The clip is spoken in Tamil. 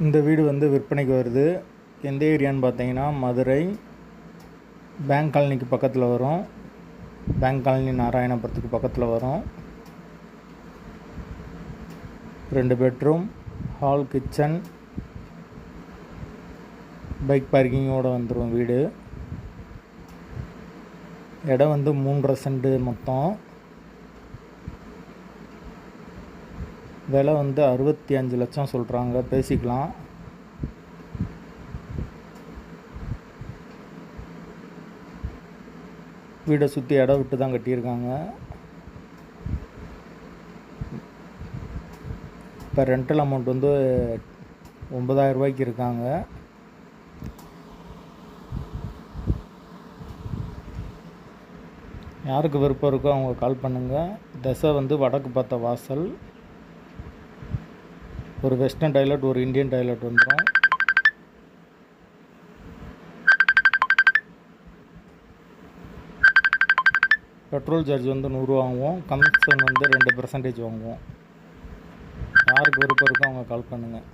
இந்த வீடு வந்து விற்பனைக்கு வருது. எந்த ஏரியான்னு பார்த்தீங்கன்னா மதுரை பேங்க் காலனிக்கு பக்கத்தில் வரும். பேங்க் காலனி நாராயணபுரத்துக்கு பக்கத்தில் வரும். ரெண்டு பெட்ரூம் ஹால் கிச்சன் பைக் பார்க்கிங்கோடு வந்துடும் வீடு. இடம் வந்து மூன்றரை சென்ட் மொத்தம். விலை வந்து அறுபத்தி அஞ்சு லட்சம் சொல்கிறாங்க பேசிக்கலாம். வீடை சுற்றி இடம் விட்டு தான் கட்டியிருக்காங்க. இப்போ ரெண்டல் அமௌண்ட் வந்து ஒன்பதாயிரம் ரூபாய்க்கு இருக்காங்க. யாருக்கு விருப்பம் இருக்கோ அவங்க கால் பண்ணுங்கள் திசை வந்து வடக்கு பார்த்த வாசல். ஒரு வெஸ்டர்ன் டாய்லெட் ஒரு இந்தியன் டாய்லெட் வந்துடும் பெட்ரோல் சார்ஜ் வந்து நூறு வாங்குவோம். கமிஷன் வந்து ரெண்டு பர்சன்டேஜ் வாங்குவோம். யாருக்கு விருப்பம் இருக்கோ அவங்க கால் பண்ணுங்கள்